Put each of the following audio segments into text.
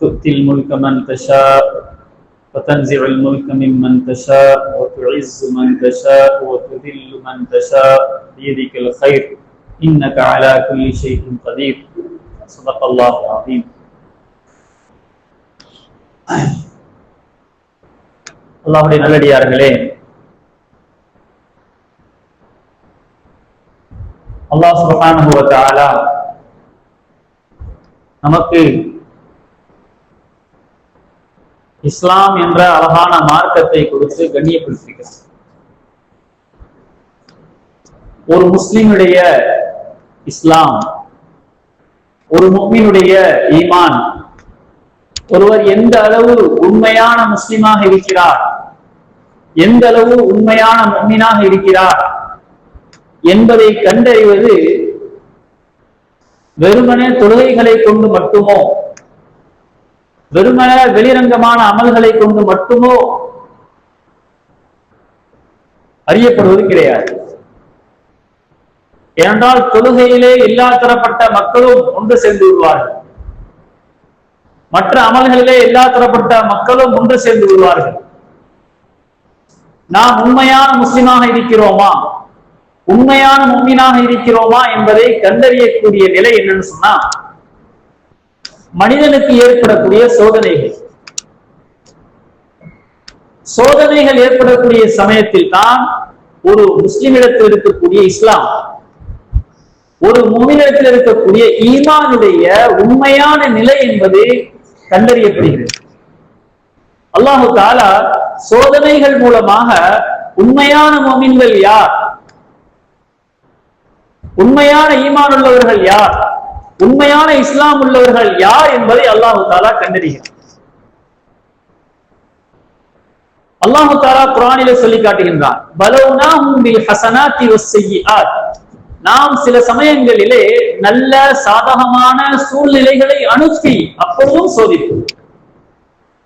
تؤتي الملك من تشاء وتنزع الملك ممن تشاء وتعز من تشاء وتذل من تشاء بيدك الخير إنك على كل شيء قدير صدق الله العظيم அல்லாஹுடைய நல்லடியார்களே அல்லாஹ் சுபஹானஹு வ தஆலா நமக்கு இஸ்லாம் என்ற அழகான மார்க்கத்தை கொடுத்து கண்ணியப்படுத்திருக்கிறது ஒரு முஸ்லிமுடைய இஸ்லாம் ஒரு முக்மினுடைய ஈமான் ஒருவர் எந்த அளவு உண்மையான முஸ்லிமாக இருக்கிறார் எந்த அளவு உண்மையான முக்மினாக இருக்கிறார் என்பதை கண்டறிவது வெறுமனே தொழுகைகளை கொண்டு மட்டுமோ வெறுமன வெளிரங்கமான அமல்களை கொண்டு மட்டுமோ அறியப்படுவது கிடையாது. ஏனென்றால் தொழுகையிலே எல்லா தரப்பட்ட மக்களும் ஒன்று சேர்ந்து விடுவார்கள். மற்ற அமல்களிலே எல்லா தரப்பட்ட மக்களும் ஒன்று சேர்ந்து விடுவார்கள். நாம் உண்மையான முஸ்லிமாக இருக்கிறோமா? உண்மையான மும்மினாக இருக்கிறோமா என்பதை கண்டறியக்கூடிய நிலை என்னன்னு சொன்னா மனிதனுக்கு ஏற்படக்கூடிய சோதனைகள். சோதனைகள் ஏற்படக்கூடிய சமயத்தில் தான் ஒரு முஸ்லிமிடத்தில் இருக்கக்கூடிய இஸ்லாம். ஒரு முமினிடத்தில் இருக்கக்கூடிய ஈமானுடைய உண்மையான நிலை என்பது கண்டறியப்படுகிறது. அல்லாஹு தாலா சோதனைகள் மூலமாக உண்மையான மோமின்கள் யார்? உண்மையான ஈமான் உள்ளவர்கள் யார்? உண்மையான இஸ்லாம் உள்ளவர்கள் யார் என்பதை அல்லாஹு தாலா கண்டறிகிறார். அல்லாஹு தாலா குரானில சொல்லி காட்டுகின்றார் பலவுனா பில் ஹசனாத்தி வஸ்ஸய்யிஆத் நாம் சில சமயங்களிலே நல்ல சாதகமான சூழ்நிலைகளை அனுப்பி அப்பொழுதும் சோதிப்போம்.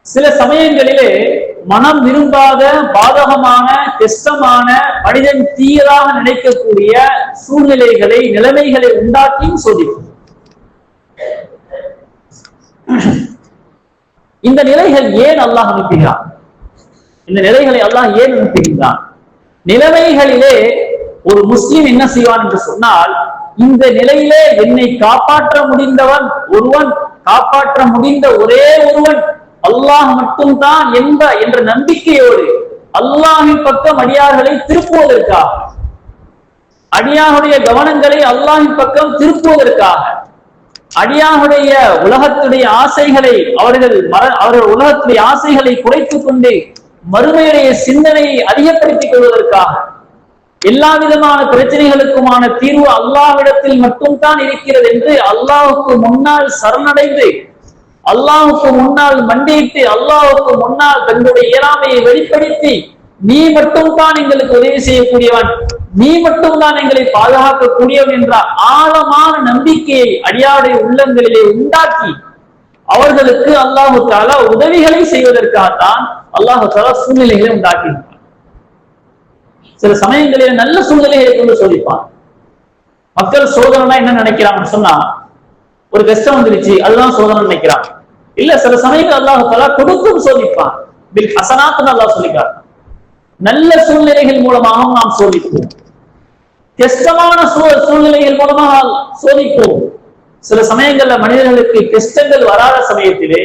சில சமயங்களிலே மனம் விரும்பாத பாதகமான கஷ்டமான மனிதன் தீயதாக நினைக்கக்கூடிய சூழ்நிலைகளை நிலைமைகளை உண்டாக்கியும் சோதிப்போம். இந்த நிலைகள் ஏன் அல்லாஹ் அனுப்புகிறான்? இந்த நிலைகளை அல்லாஹ் ஏன் அனுப்புகின்றான்? நிலைமைகளிலே ஒரு முஸ்லிம் என்ன செய்வான் என்று சொன்னால் இந்த நிலையிலே என்னை காப்பாற்ற முடிந்தவன் ஒருவன் காப்பாற்ற முடிந்த ஒரே ஒருவன் அல்லாஹ் மட்டும்தான் என்ப என்ற நம்பிக்கையோடு அல்லாஹின் பக்கம் அடியார்களை திருப்புவதற்காக அடியாருடைய கவனங்களை அல்லாஹின் பக்கம் திருப்புவதற்காக அடியாருடைய உலகத்துடைய ஆசைகளை அவர்கள் அவர்கள் உலகத்துடைய ஆசைகளை குறைத்துக் கொண்டு மறுமையுடைய சிந்தனையை அதிகப்படுத்திக் கொள்வதற்காக எல்லா விதமான பிரச்சனைகளுக்குமான தீர்வு அல்லாவிடத்தில் மட்டும்தான் இருக்கிறது என்று அல்லாஹுக்கு முன்னால் சரணடைந்து அல்லாஹுக்கு முன்னால் மண்டியிட்டு அல்லாஹுக்கு முன்னால் தன்னுடைய இயலாமையை வெளிப்படுத்தி நீ மட்டும் தான் எங்களுக்கு உதவி செய்யக்கூடியவன். நீ மட்டும் தான் எங்களை பாதுகாக்கக்கூடியவன் என்ற ஆழமான நம்பிக்கையை அடியாருடைய உள்ளங்களிலே உண்டாக்கி அவர்களுக்கு அல்லாஹு தாலா உதவிகளை செய்வதற்காகத்தான் அல்லாஹு தாலா சூழ்நிலைகளை உண்டாக்கினார் சில சமயங்களில் நல்ல சூழ்நிலைகளை கொண்டு சோதிப்பான் மக்கள் சோதனை என்ன நினைக்கிறாங்கன்னு சொன்னா ஒரு கஷ்டம் வந்துருச்சு அதுதான் சோதனை நினைக்கிறான் இல்ல சில சமயங்கள் அல்லாஹு தாலா கொடுக்கும் சோதிப்பான் பில் ஹசனாத்துன்னு அல்லாஹ் சொல்லிக்கிறார் நல்ல சூழ்நிலைகள் மூலமாகவும் நாம் சோதிப்போம். கஷ்டமான சூழ்நிலைகள் மூலமாக சோதிப்போம். சில சமயங்கள்ல மனிதர்களுக்கு கஷ்டங்கள் வராத சமயத்திலே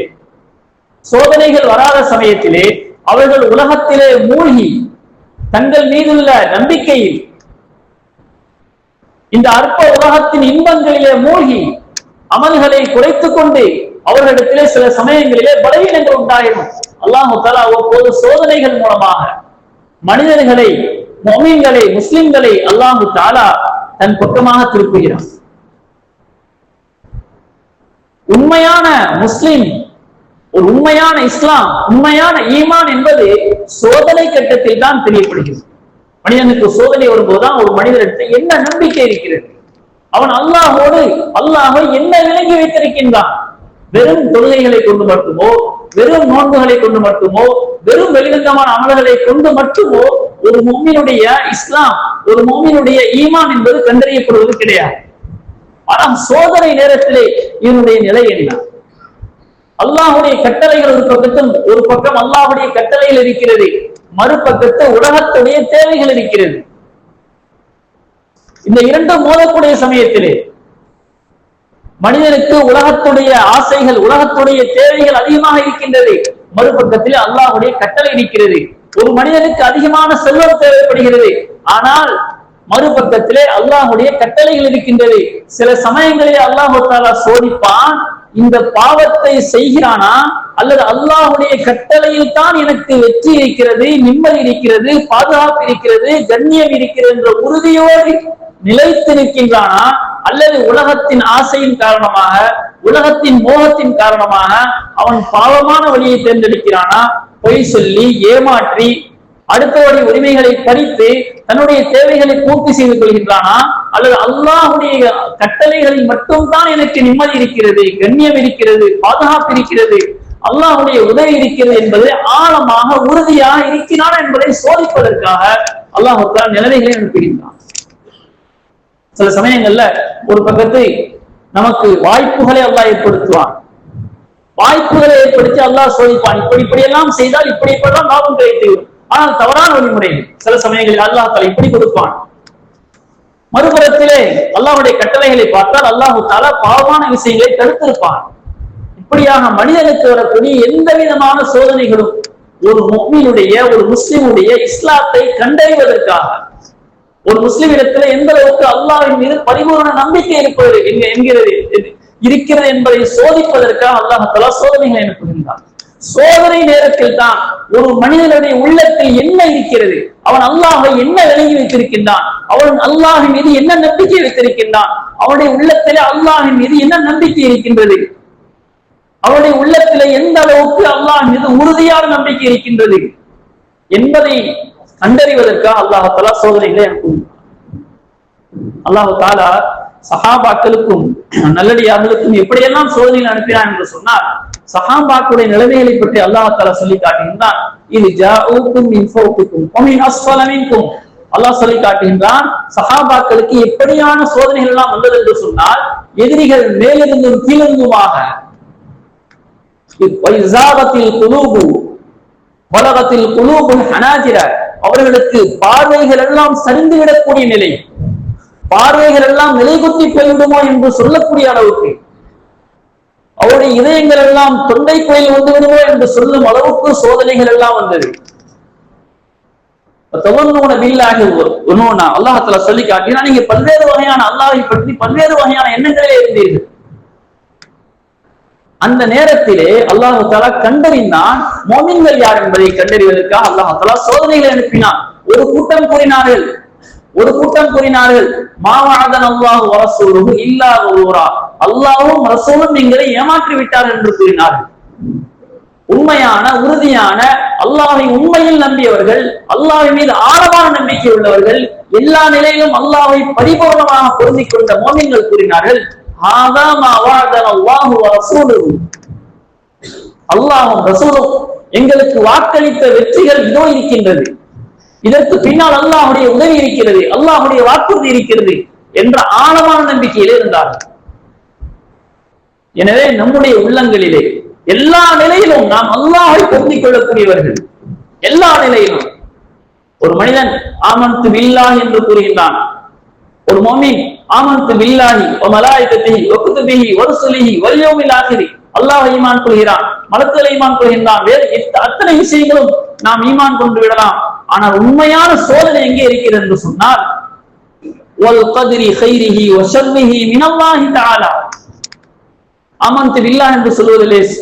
சோதனைகள் வராத சமயத்திலே அவர்கள் உலகத்திலே மூழ்கி தங்கள் மீதுள்ள நம்பிக்கையில் இந்த அற்ப உலகத்தின் இன்பங்களிலே மூழ்கி அமல்களை குறைத்துக் கொண்டு அவர்களிடத்திலே சில சமயங்களிலே பலவீனங்கள் உண்டாயிடும் அல்லாஹு தலா ஒவ்வொரு சோதனைகள் மூலமாக மனிதர்களை மொமீன்களை முஸ்லிம்களை அல்லாஹு தாலா தன் பக்கமாக திருப்புகிறான். உண்மையான முஸ்லிம் ஒரு உண்மையான இஸ்லாம் உண்மையான ஈமான் என்பது சோதனை கட்டத்தில் தான் தெரியப்படுகிறது. மனிதனுக்கு சோதனை வரும்போதுதான் ஒரு மனிதனிடத்தில் என்ன நம்பிக்கை இருக்கிறது? அவன் அல்லாஹோடு அல்லாஹோ என்ன விளங்கி வைத்திருக்கின்றான்? வெறும் தொழுகைகளை கொண்டு மட்டுமோ வெறும் நோன்புகளை கொண்டு மட்டுமோ வெறும் வெளிரங்கமான அமல்களை கொண்டு மட்டுமோ ஒரு மோமினுடைய இஸ்லாம் ஒரு மோமினுடைய ஈமான் என்பது கண்டறியப்படுவது கிடையாது. ஆனால் சோதனை நேரத்திலே இதனுடைய நிலை என்ன? அல்லாஹுடைய கட்டளைகள் ஒரு பக்கத்தும் ஒரு பக்கம் அல்லாஹுடைய கட்டளைகள் இருக்கிறது மறுபக்கத்து உலகத்துடைய தேவைகள் இருக்கிறது. இந்த இரண்டும் மோதக்கூடிய சமயத்திலே மனிதனுக்கு உலகத்துடைய ஆசைகள் உலகத்துடைய தேவைகள் அதிகமாக இருக்கின்றது. மறுபக்கத்தில் அல்லாஹுடைய கட்டளை இருக்கிறது. ஒரு மனிதனுக்கு அதிகமான செல்வம் தேவைப்படுகிறது. ஆனால் மறுபக்கத்திலே அல்லாஹுடைய கட்டளைகள் இருக்கின்றது. சில சமயங்களிலே அல்லாஹு தாலா சோதிப்பான் இந்த பாவத்தை செய்கிறானா? அல்லது அல்லாஹுடைய கட்டளையில் தான் எனக்கு வெற்றி இருக்கிறது நிம்மதி இருக்கிறது பாதுகாப்பு இருக்கிறது கண்ணியம் இருக்கிறது என்ற உறுதியோடு நிலைத்து நிற்கின்றானா அல்லது உலகத்தின் ஆசையின் காரணமாக உலகத்தின் மோகத்தின் காரணமாக அவன் பாவமான வழியை தேர்ந்தெடுக்கிறானா? பொய் சொல்லி ஏமாற்றி அடுத்தவருடைய உரிமைகளை பறித்து தன்னுடைய தேவைகளை பூர்த்தி செய்து கொள்கின்றானா? அல்லது அல்லாஹுடைய கட்டளைகளில் மட்டும்தான் எனக்கு நிம்மதி இருக்கிறது கண்ணியம் இருக்கிறது பாதுகாப்பு இருக்கிறது அல்லாஹுடைய உதவி இருக்கிறது என்பது ஆழமாக உறுதியாக இருக்கிறான் என்பதை சோதிப்பதற்காக அல்லாஹு நிலைமைகளை அனுப்புகின்றான். சில சமயங்கள்ல ஒரு பக்கத்தை நமக்கு வாய்ப்புகளை அல்லா ஏற்படுத்துவான். வாய்ப்புகளை ஏற்படுத்தி அல்லாஹ் சோதிப்பான். இப்படி இப்படி எல்லாம் செய்தால் இப்படி இப்படிலாம் லாபம் கிடைத்து ஆனால் தவறான வழிமுறை சில சமயங்களில் அல்லாஹ் தலை இப்படி கொடுப்பான். மறுபுறத்திலே அல்லாஹுடைய கட்டளைகளை பார்த்தால் அல்லாஹு தாலா பாவமான விஷயங்களை தடுத்திருப்பான். இப்படியாக மனிதனுக்கு வரக்கூடிய எந்த விதமான சோதனைகளும் ஒரு முக்மீனுடைய ஒரு முஸ்லிமுடைய இஸ்லாத்தை கண்டறிவதற்காக ஒரு முஸ்லிம் இடத்துல எந்த அளவுக்கு அல்லாவின் மீது பரிபூர்ண நம்பிக்கை இருப்பது என்கிறது இருக்கிறது என்பதை சோதிப்பதற்காக அல்லாஹலா சோதனைகளை அனுப்புகின்றான். சோதனை நேரத்தில் தான் ஒரு மனிதனுடைய உள்ளத்தில் என்ன இருக்கிறது அவன் அல்லாஹை என்ன விளங்கி வைத்திருக்கின்றான் அவன் அல்லாஹின் மீது என்ன நம்பிக்கை வைத்திருக்கின்றான் அவனுடைய உள்ளத்திலே அல்லாஹின் மீது என்ன நம்பிக்கை இருக்கின்றது அவனுடைய உள்ளத்திலே எந்த அளவுக்கு அல்லாஹ் மீது உறுதியான நம்பிக்கை இருக்கின்றது என்பதை கண்டறிவதற்காக அல்லாஹாலா சோதனைகளை அனுப்பும் அல்லாஹு தாலா சஹாபாக்களுக்கும் நல்லடியார்களுக்கும் எப்படியெல்லாம் சோதனை அனுப்பினான் என்று சொன்னால் சஹாபாக்களுடைய நிலைமைகளை பற்றி அல்லாஹால சொல்லி காட்டுகின்றான். இது அல்லாஹ் சொல்லி காட்டுகின்றான் சஹாபாக்களுக்கு எப்படியான சோதனைகள் எல்லாம் வந்தது என்று சொன்னால் எதிரிகள் மேலிருந்தும் கீழிருந்துமாக குலூபு உலகத்தில் குலூபுல் ஹனாஜிரர் அவர்களுக்கு பார்வைகள் எல்லாம் சரிந்து விடக்கூடிய நிலை. பார்வைகள் எல்லாம் நிலைகுத்தி போய்விடுமோ என்று சொல்லக்கூடிய அளவுக்கு. அவருடைய இதயங்கள் எல்லாம் தொண்டை கோயில் வந்து விடுமோ என்று சொல்லும் அளவுக்கு சோதனைகள் எல்லாம் வந்தது அல்லாஹத்துல சொல்லி காட்டினா நீங்க பல்வேறு வகையான அல்லாஹை பற்றி பல்வேறு வகையான எண்ணங்களே இருந்தீர்கள். அந்த நேரத்திலே அல்லாஹு தாலா கண்டறிந்தான் மோமின்கள் யார் என்பதை கண்டறிவதற்காக அல்லாஹு தாலா சோதனைகளை அனுப்பினான். ஒரு கூட்டம் கூறினார்கள். ஒரு கூட்டம் கூறினார்கள். மாவாதன் அல்லாஹு வரசூரும் இல்லாத ஒருவரா அல்லாவும் ரசூலும் நீங்களை ஏமாற்றி விட்டார் என்று கூறினார்கள். உண்மையான உறுதியான அல்லாஹை உண்மையில் நம்பியவர்கள் அல்லாஹின் மீது ஆழமான நம்பிக்கை உள்ளவர்கள் எல்லா நிலையிலும் அல்லாஹை பரிபூர்ணமாக பொருந்திக் கொண்ட மோமின்கள் கூறினார்கள். அல்லாஹும் ரசூலும் எங்களுக்கு வாக்களித்த வெற்றிகள் இதோ இருக்கின்றது இதற்கு பின்னால் அல்லாஹுடைய உதவி இருக்கிறது அல்லாஹுடைய வாக்குறுதி இருக்கிறது என்ற ஆழமான நம்பிக்கையிலே இருந்தார் எனவே நம்முடைய உள்ளங்களிலே எல்லா நிலையிலும் நாம் அல்லாஹை பொருந்திக் கொள்ளக்கூடியவர்கள் எல்லா நிலையிலும் ஒரு மனிதன் ஆமந்து வில்லா என்று கூறுகின்றான் ஒரு மோமின் ஆமந்து பில்லாஹி ஒ மலாய்கத்திஹி ஒ குதுபிஹி ஒரு சுலிஹி வல்யோமில் ஆகிரி. அல்லாஹ் ஈமான் கொள்கிறான் மலத்துல ஈமான் கொள்கின்றான் வேறு அத்தனை விஷயங்களும் நாம் ஈமான் கொண்டு விடலாம். ஆனால் உண்மையான சோதனை எங்கே இருக்கிறது என்று சொன்னால் ஒல் கதிரி ஹைரிஹி ஒ ஷர்ரிஹி மினல்லாஹி தஆலா. ஆமந்து பில்லாஹ் என்று சொல்வது லேஸ்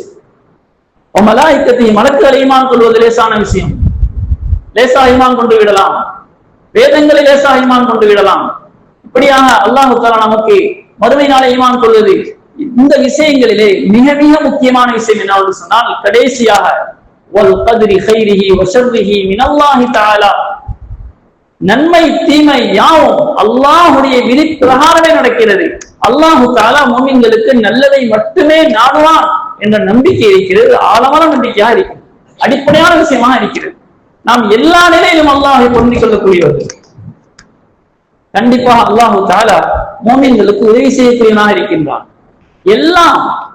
ஒ மலாய்கத்திஹி மலக்குகளை ஈமான் கொள்வது லேசான விஷயம். லேசா ஈமான் கொண்டு விடலாம். வேதங்களை லேசா ஈமான் கொண்டு விடலாம். இப்படியாக அல்லாஹு தாலா நமக்கு மறுமை நாளை ஈமான் கொள்வது இந்த விஷயங்களிலே மிக மிக முக்கியமான விஷயம் என்ன சொன்னால் கடைசியாக நன்மை தீமை யாவும் அல்லாஹுடைய விதி பிரகாரமே நடக்கிறது. அல்லாஹு தாலா மோமின்களுக்கு நல்லதை மட்டுமே நாடுவான் என்ற நம்பிக்கை இருக்கிறது ஆழமான நம்பிக்கையாக இருக்கிறது. அடிப்படையான விஷயமாக இருக்கிறது. நாம் எல்லா நிலையிலும் அல்லாஹை பொருந்திக் கொள்ளக்கூடியவர்கள். கண்டிப்பாக அல்லாஹு தாலா மோமின்களுக்கு உதவி செய்யக்கூடியவனாக இருக்கின்றான். எல்லாம்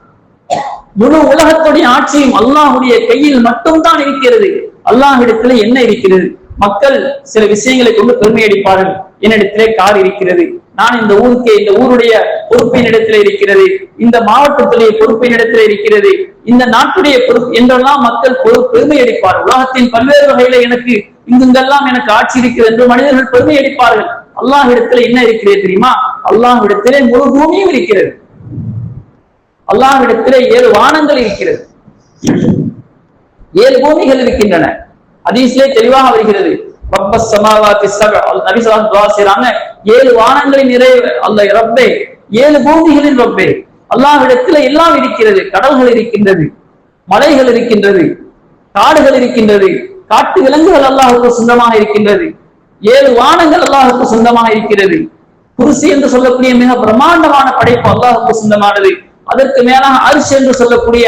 முழு உலகத்துடைய ஆட்சியும் அல்லாஹுடைய கையில் மட்டும்தான் இருக்கிறது. அல்லாஹிடத்துல என்ன இருக்கிறது? மக்கள் சில விஷயங்களை கொண்டு பெருமை அடிப்பார்கள். என்னிடத்திலே கார் இருக்கிறது. நான் இந்த ஊருக்கு இந்த ஊருடைய பொறுப்பின் இடத்துல இருக்கிறது. இந்த மாவட்டத்துடைய பொறுப்பின் இடத்துல இருக்கிறது. இந்த நாட்டுடைய பொறுப்பு என்றெல்லாம் மக்கள் பொறு- பெருமை அடிப்பார்கள். உலகத்தின் பல்வேறு வகையில எனக்கு இங்குங்கெல்லாம் எனக்கு ஆட்சி இருக்கிறது என்று மனிதர்கள் பெருமை அடிப்பார்கள். அல்லாஹ்விடத்துல என்ன இருக்கிறது தெரியுமா? அல்லாஹ்விடத்திலே முழு பூமியும் இருக்கிறது. அல்லாஹ்விடத்திலே ஏழு வானங்கள் இருக்கிறது. ஏழு பூமிகள் இருக்கின்றன. ஹதீஸ்லே தெளிவாக வருகிறது. ஏழு வானங்களின் நிறைவு அல்ல ரப்பே. ஏழு பூமிகளின் ரப்பே. அல்லாஹ்விடத்தில் எல்லாம் இருக்கிறது. கடல்கள் இருக்கின்றது. மலைகள் இருக்கின்றது. காடுகள் இருக்கின்றது. காட்டு விலங்குகள் அல்லாஹுக்கு சொந்தமாக இருக்கின்றது. ஏழு வானங்கள் அல்லாஹுக்கு சொந்தமாக இருக்கிறது. குருசி என்று சொல்லக்கூடிய மிக பிரம்மாண்டமான படைப்பு அல்லாஹுக்கு சொந்தமானது. அதற்கு மேலாக அரிசி என்று சொல்லக்கூடிய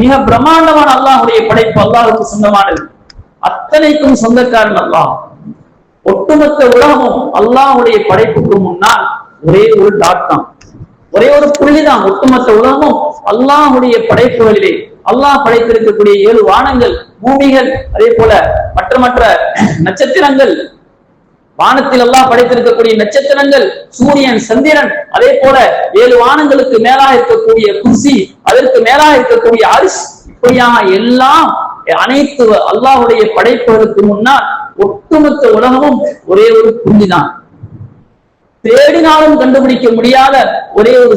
மிக பிரம்மாண்டமான அல்லாஹுடைய படைப்பு அல்லாஹுக்கு சொந்தமானது. அத்தனைக்கும் சொந்தக்காரன் அல்லாஹ். ஒட்டுமொத்த உலகமும் அல்லாஹுடைய படைப்புக்கு முன்னால் ஒரே ஒரு டாட் தான். ஒரே ஒரு புள்ளிதான் ஒட்டுமொத்த உலகமும் அல்லாஹுடைய படைப்புகளிலே அல்லாஹ் படைத்திருக்கக்கூடிய ஏழு வானங்கள் பூமிகள் அதே போல மற்ற மற்ற நட்சத்திரங்கள் வானத்தில் அல்லாஹ் படைத்திருக்கக்கூடிய நட்சத்திரங்கள் சூரியன் சந்திரன் அதே போல ஏழு வானங்களுக்கு மேலாக இருக்கக்கூடிய குசி அதற்கு மேலாக இருக்கக்கூடிய அரிசி இப்படியாக எல்லாம் அனைத்து அல்லாஹ்வுடைய படைப்புகளுக்கு முன்னால் ஒட்டுமொத்த உலகமும் ஒரே ஒரு புள்ளிதான். தேடினாலும் கண்டுபிடிக்க முடியாத ஒரே ஒரு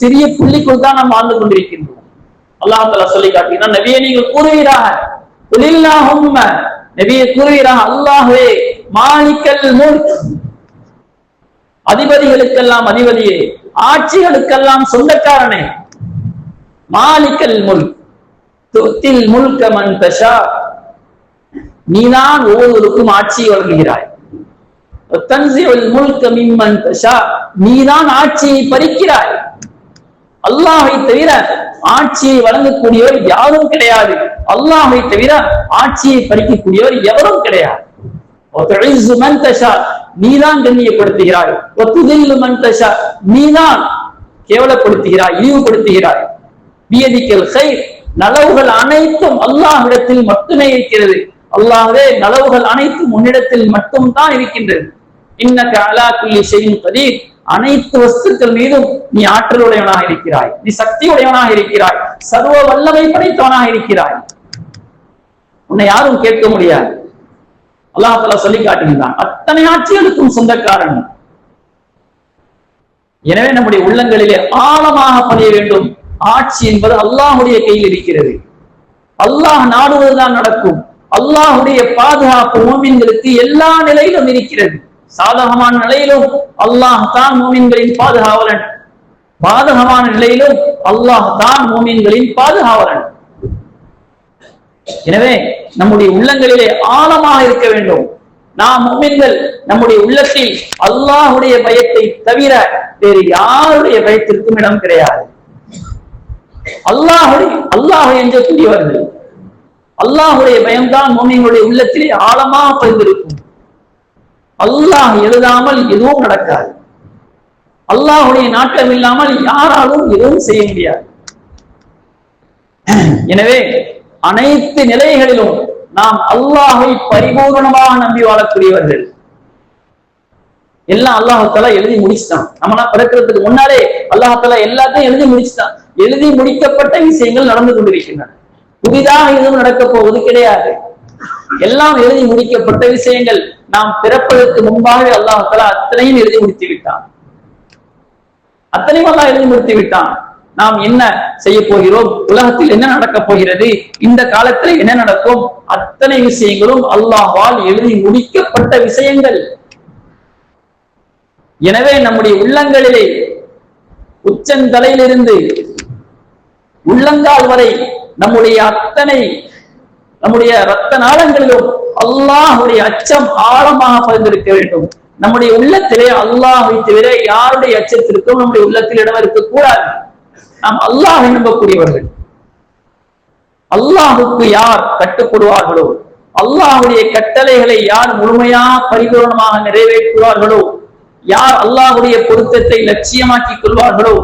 சிறிய புள்ளிக்குள் தான் நாம் வாழ்ந்து கொண்டிருக்கின்றோம். அல்லாஹ் சொல்லி காட்டினா நபியை நீங்கள் கூறுவீராக நபியை கூறுவீராக அல்லாஹ்வே மாலிக்கல் முல்க். அதிபதிகளுக்கெல்லாம் அதிபதியே ஆட்சிகளுக்கெல்லாம் சொந்தக்காரனே. மாலிக்கல் முல்க். துத்தில் முல்க மன் தஷா. நீதான் ஒவ்வொருவருக்கும் ஆட்சியை வழங்குகிறாய். தன்சிவல் முல்க மிம்மன் தஷா. நீதான் ஆட்சியை பறிக்கிறாய். அல்லாஹை தவிர ஆட்சியை வழங்கக்கூடியவர் யாரும் கிடையாது. அல்லாஹை தவிர ஆட்சியை பறிக்கக்கூடியவர் எவரும் கிடையாது. நீதான் கண்ணியப்படுத்துகிறாய். நீதான் கேவலப்படுத்துகிறாய் இழிவுபடுத்துகிறாய். பியதிக்கல் கை நலவுகள் அனைத்தும் அல்லாஹிடத்தில் மட்டுமே இருக்கிறது. அல்லாஹே நலவுகள் அனைத்தும் உன்னிடத்தில் மட்டும்தான் இருக்கின்றது. இன்னக்கு அலா குல்லி செய்யும் கதீர். அனைத்து வஸ்துக்கள் மீதும் நீ ஆற்றல் உடையவனாக இருக்கிறாய். நீ சக்தி உடையவனாக இருக்கிறாய். சர்வ வல்லமை படைத்தவனாக இருக்கிறாய். உன்னை யாரும் கேட்க முடியாது. அல்லாஹ் சொல்லி காட்டுகின்றான். அத்தனை ஆட்சிகளுக்கும் சொந்தக்காரன். எனவே நம்முடைய உள்ளங்களிலே ஆழமாக பதிய வேண்டும். ஆட்சி என்பது அல்லாஹுடைய கையில் இருக்கிறது. அல்லாஹ் நாடுவதுதான் நடக்கும். அல்லாஹ்வுடைய பாதுகாப்பு மூமின்களுக்கு எல்லா நிலையிலும் இருக்கிறது. சாதகமான நிலையிலும் அல்லாஹ் தான் மூமின்களின் பாதுகாவலன். பாதகமான நிலையிலும் அல்லாஹ் தான் மூமின்களின் பாதுகாவலன். எனவே நம்முடைய உள்ளங்களிலே ஆழமாக இருக்க வேண்டும். நாம் முமின்கள் நம்முடைய உள்ளத்தில் அல்லாஹுடைய பயத்தை தவிர வேறு யாருடைய பயத்திற்கும் இடம் கிடையாது. அல்லாஹுடைய அல்லாஹை எஞ்சக்கூடியவர்கள். அல்லாஹுடைய பயம்தான் முமின்களுடைய உள்ளத்திலே ஆழமாக பதிந்திருக்கும். அல்லாஹ் எழுதாமல் எதுவும் நடக்காது. அல்லாஹுடைய நாட்டம் இல்லாமல் யாராலும் எதுவும் செய்ய முடியாது. எனவே அனைத்து நிலைகளிலும் நாம் அல்லாஹை பரிபூர்ணமாக நம்பி வாழக்கூடியவர்கள். எல்லாம் அல்லாஹால எழுதி முடிச்சுட்டான். நம்மளாம் பிறக்கிறதுக்கு முன்னாலே அல்லாஹால எல்லாத்தையும் எழுதி முடிச்சுட்டான். எழுதி முடிக்கப்பட்ட விஷயங்கள் நடந்து கொண்டிருக்கின்றன. புதிதாக எதுவும் நடக்கப் போவது கிடையாது. எல்லாம் எழுதி முடிக்கப்பட்ட விஷயங்கள். நாம் பிறப்பதற்கு முன்பாக அல்லாஹால அத்தனையும் எழுதி முடித்து விட்டான் அத்தனையும் அல்லாஹ் எழுதி முடித்து விட்டான் நாம் என்ன செய்ய போகிறோம்? உலகத்தில் என்ன நடக்க போகிறது? இந்த காலத்தில் என்ன நடக்கும்? அத்தனை விஷயங்களும் அல்லாஹால் எழுதி முடிக்கப்பட்ட விஷயங்கள். எனவே நம்முடைய உள்ளங்களிலே உச்சந்தலையிலிருந்து உள்ளங்கால் வரை நம்முடைய அத்தனை நம்முடைய ரத்த நாளங்களிலும் அல்லாஹுடைய அச்சம் ஆழமாக பதிந்திருக்க வேண்டும். நம்முடைய உள்ளத்திலே அல்லாஹை தவிர யாருடைய அச்சத்திற்கும் நம்முடைய உள்ளத்தில் இடம் இருக்கக்கூடாது. நாம் அல்லாஹை நம்பக்கூடியவர்கள் அல்லாஹுக்கு யார் கட்டுப்படுவார்களோ அல்லாஹுடைய கட்டளைகளை யார் முழுமையா பரிபூர்ணமாக நிறைவேற்றுவார்களோ யார் அல்லாஹுடைய பொருத்தத்தை லட்சியமாக்கிக் கொள்வார்களோ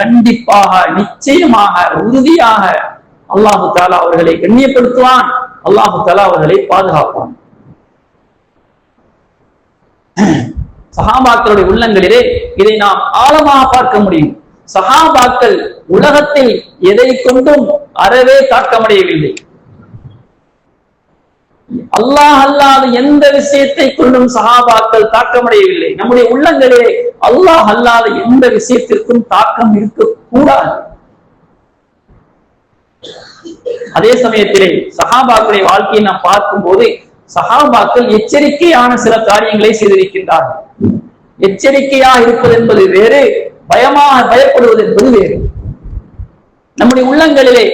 கண்டிப்பாக நிச்சயமாக உறுதியாக அல்லாஹு தாலா அவர்களை கண்ணியப்படுத்துவான். அல்லாஹு தலா அவர்களை பாதுகாப்பான். சஹாபாக்களுடைய உள்ளங்களிலே இதை நாம் ஆழமாக பார்க்க முடியும். சஹாபாக்கள் உலகத்தில் எதை கொண்டும் அறவே தாக்கமடையவில்லை அல்லாஹ் அல்லாத எந்த விஷயத்தை கொண்டும் சகாபாக்கள் தாக்கமடையவில்லை நம்முடைய உள்ளங்களிலே அல்லாஹ் அல்லாத எந்த விஷயத்திற்கும் தாக்கம் இருக்கக்கூடாது. அதே சமயத்திலே சஹாபாக்களுடைய வாழ்க்கையை நாம் பார்க்கும் போது சஹாபாக்கள் எச்சரிக்கையான சில காரியங்களை செய்திருக்கின்றார்கள் எச்சரிக்கையா இருப்பது என்பது வேறு பயமாக பயப்படுவது என்பது வேறு. நம்முடைய உள்ளங்களிலே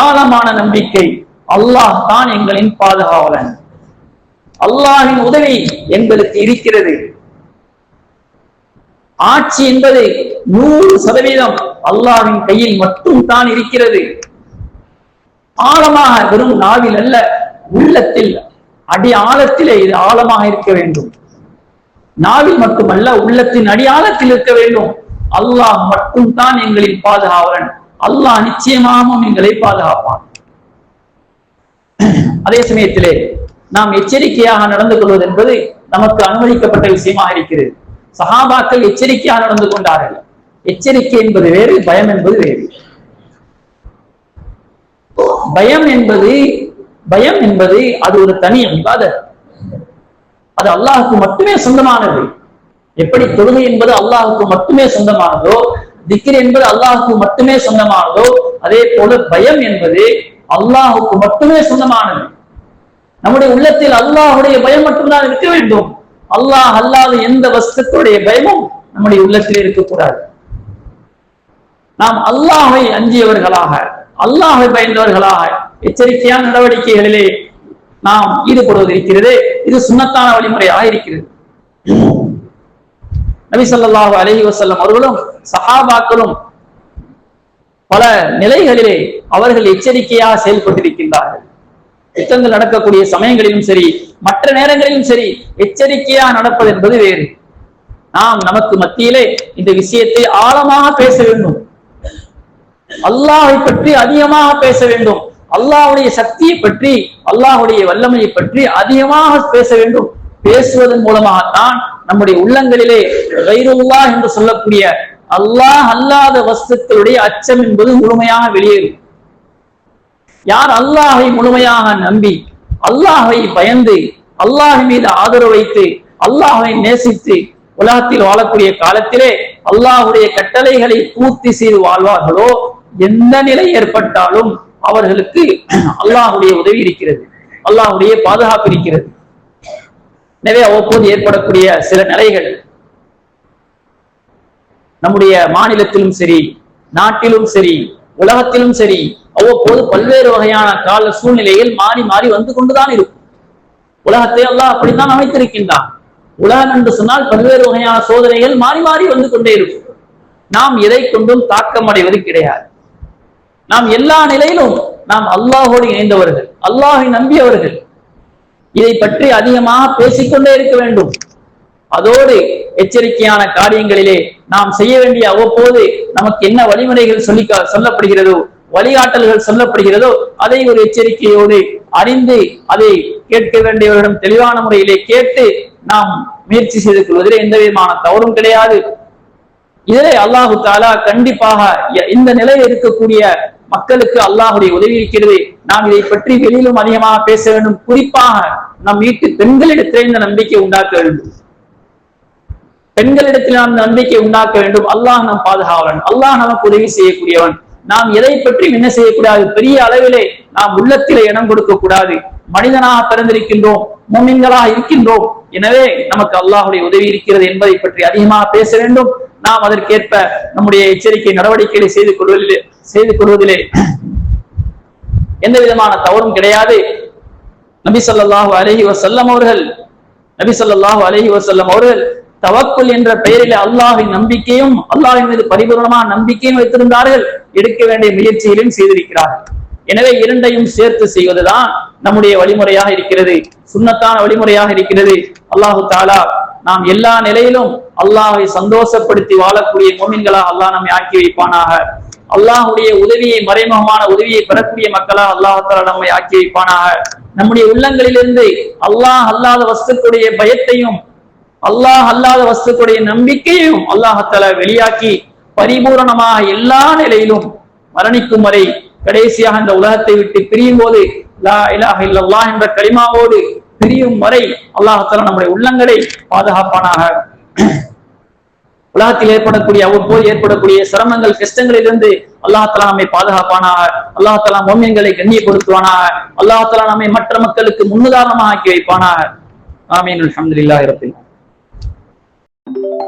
ஆழமான நம்பிக்கை அல்லாஹ் தான் எங்களின் பாதுகாவலன். அல்லாஹின் உதவி எங்களுக்கு இருக்கிறது. ஆட்சி என்பது நூறு சதவீதம் அல்லாஹின் கையில் மட்டும் தான் இருக்கிறது. ஆழமாக வெறும் நாவில் அல்ல உள்ளத்தில். அடி ஆழத்திலே இது ஆழமாக இருக்க வேண்டும். நாவில் மட்டுமல்ல உள்ளத்தின் அடியாளத்தில் இருக்க வேண்டும். அல்லாஹ் மட்டும் தான் எங்களின் பாதுகாவலன். அல்லாஹ் நிச்சயமாகவும் எங்களை பாதுகாப்பான். அதே சமயத்திலே நாம் எச்சரிக்கையாக நடந்து கொள்வது என்பது நமக்கு அனுமதிக்கப்பட்ட விஷயமாக இருக்கிறது. சஹாபாக்கள் எச்சரிக்கையாக நடந்து கொண்டார்கள். எச்சரிக்கை என்பது வேறு பயம் என்பது வேறு. பயம் என்பது பயம் என்பது அது ஒரு தனி அன்பாத அது அல்லாஹுக்கு மட்டுமே சொந்தமானது. எப்படி தொழுகை என்பது அல்லாஹுக்கு மட்டுமே சொந்தமானதோ திக்ர் என்பது அல்லாஹுக்கு மட்டுமே சொந்தமானதோ அதே போல பயம் என்பது அல்லாஹுக்கு மட்டுமே சொந்தமானது. நம்முடைய உள்ளத்தில் அல்லாஹுடைய பயம் மட்டும்தான் இருக்க வேண்டும். அல்லாஹ் அல்லாத எந்த வஸ்துக்களுடைய பயமும் நம்முடைய உள்ளத்தில் இருக்கக்கூடாது. நாம் அல்லாஹை அஞ்சியவர்களாக அல்லாஹை பயந்தவர்களாக எச்சரிக்கையான நடவடிக்கைகளிலே நாம் ஈடுபடுவது இருக்கிறது இது சுண்ணத்தான வழிமுறையாக இருக்கிறது. நபி சொல்லாஹு அலஹி வசல்லம் அவர்களும் சஹாபாக்களும் பல நிலைகளிலே அவர்கள் எச்சரிக்கையாக செயல்பட்டிருக்கின்றார்கள். யுத்தங்கள் நடக்கக்கூடிய சமயங்களிலும் சரி மற்ற நேரங்களிலும் சரி எச்சரிக்கையா நடப்பது என்பது வேறு. நாம் நமக்கு மத்தியிலே இந்த விஷயத்தை ஆழமாக பேச வேண்டும். அல்லாஹை பற்றி அதிகமாக பேச வேண்டும். அல்லாஹுடைய சக்தியை பற்றி அல்லாஹுடைய வல்லமையை பற்றி அதிகமாக பேச வேண்டும். பேசுவதன் மூலமாகத்தான் நம்முடைய உள்ளங்களிலே கைருல்லா என்று சொல்லக்கூடிய அல்லாஹ் அல்லாத வஸ்துக்களுடைய அச்சம் என்பது முழுமையாக வெளியேறும். யார் அல்லாஹை முழுமையாக நம்பி அல்லாஹை பயந்து அல்லாஹ் மீது ஆதரவு வைத்து அல்லாஹை நேசித்து உலகத்தில் வாழக்கூடிய காலத்திலே அல்லாஹுடைய கட்டளைகளை பூர்த்தி செய்து வாழ்வார்களோ? எந்த நிலை ஏற்பட்டாலும் அவர்களுக்கு அல்லாஹுடைய உதவி இருக்கிறது. அல்லாஹுடைய பாதுகாப்பு இருக்கிறது. எனவே அவ்வப்போது ஏற்படக்கூடிய சில நிலைகள். நம்முடைய மாநிலத்திலும் சரி நாட்டிலும் சரி உலகத்திலும் சரி அவ்வப்போது பல்வேறு வகையான கால சூழ்நிலையில் மாறி மாறி வந்து கொண்டுதான் இருக்கும். உலகத்தை எல்லாம் அப்படித்தான் அமைத்திருக்கின்றான். உலகம் என்று சொன்னால் பல்வேறு வகையான சோதனைகள் மாறி மாறி வந்து கொண்டே இருக்கும். நாம் எதை கொண்டும் தாக்கம் அடைவது கிடையாது. நாம் எல்லா நிலையிலும் நாம் அல்லாஹோடு இணைந்தவர்கள் அல்லாஹை நம்பியவர்கள். இதை பற்றி அதிகமாக பேசிக்கொண்டே இருக்க வேண்டும். அதோடு எச்சரிக்கையான காரியங்களிலே நாம் செய்ய வேண்டிய அவ்வப்போது நமக்கு என்ன வழிமுறைகள் சொல்லி சொல்லப்படுகிறதோ வழிகாட்டல்கள் சொல்லப்படுகிறதோ அதை ஒரு எச்சரிக்கையோடு அறிந்து அதை கேட்க வேண்டியவரிடம் தெளிவான முறையிலே கேட்டு நாம் முயற்சி செய்து கொள்வதில் எந்த விதமான தவறும் கிடையாது. இதிலே அல்லாஹு தாலா கண்டிப்பாக இந்த நிலையில் இருக்கக்கூடிய மக்களுக்கு அல்லாஹுடைய உதவி இருக்கிறது. நாம் இதை பற்றி வெளியிலும் அதிகமாக பேச வேண்டும். குறிப்பாக நம் வீட்டு பெண்களிடத்திலே இந்த நம்பிக்கை உண்டாக்க வேண்டும். பெண்களிடத்தில் நாம் நம்பிக்கை உண்டாக்க வேண்டும். அல்லாஹ் நம் பாதுகாவலன். அல்லாஹ் நமக்கு உதவி செய்யக்கூடியவன். நாம் எதை பற்றி என்ன செய்யக்கூடாது? பெரிய அளவிலே நாம் உள்ளத்திலே இடம் கொடுக்க கூடாது. மனிதனாக பிறந்திருக்கின்றோம் மோமின்களாக இருக்கின்றோம். எனவே நமக்கு அல்லாஹுடைய உதவி இருக்கிறது என்பதை பற்றி அதிகமாக பேச வேண்டும். நாம் அதற்கேற்ப நம்முடைய எச்சரிக்கை நடவடிக்கைகளை செய்து கொள்வதிலே செய்து கொள்வதிலே எந்த விதமான தவறும் கிடையாது. நபி சொல்லாஹு அலஹி வசல்லம் அவர்கள் நபி சொல்லாஹு அலஹி வசல்லம் அவர்கள் தவக்குல் என்ற பெயரில் அல்லாஹின் நம்பிக்கையும் அல்லாஹின் மீது பரிபூர்ணமான நம்பிக்கையும் வைத்திருந்தார்கள். எடுக்க வேண்டிய முயற்சிகளையும் செய்திருக்கிறார்கள். எனவே இரண்டையும் சேர்த்து செய்வதுதான் நம்முடைய வழிமுறையாக இருக்கிறது. சுண்ணத்தான வழிமுறையாக இருக்கிறது. அல்லாஹு தாலா நாம் எல்லா நிலையிலும் அல்லாஹை சந்தோஷப்படுத்தி வாழக்கூடிய மோமின்களா அல்லாஹ் நம்மை ஆக்கி வைப்பானாக. அல்லாஹுடைய உதவியை மறைமுகமான உதவியை பெறக்கூடிய மக்களா அல்லாஹால நம்மை ஆக்கி வைப்பானாக. நம்முடைய உள்ளங்களிலிருந்து அல்லாஹ் அல்லாத வஸ்துக்களுடைய பயத்தையும் அல்லாஹ் அல்லாத வஸ்துக்களுடைய நம்பிக்கையையும் அல்லாஹத்தால வெளியாக்கி பரிபூரணமாக எல்லா நிலையிலும் மரணிக்கும் வரை கடைசியாக இந்த உலகத்தை விட்டு பிரியும் போது லா இலாஹ இல்லல்லாஹ் என்ற கலிமாவோடு பிரியும் வரை அல்லாஹத்தால நம்முடைய உள்ளங்களை பாதுகாப்பானாக. உலகத்தில் ஏற்படக்கூடிய அவ்வப்போது ஏற்படக்கூடிய சிரமங்கள் கஷ்டங்களிலிருந்து அல்லாஹாலா நம்மை பாதுகாப்பானாக அல்லாஹாலா மோமியங்களை கண்ணியப்படுத்துவானாக அல்லாஹாலா நம்மை மற்ற மக்களுக்கு முன்னுதாரணமாக ஆக்கி வைப்பானாக. ஆமீன். அல்ஹம்துலில்லாஹி ரப்பில் you.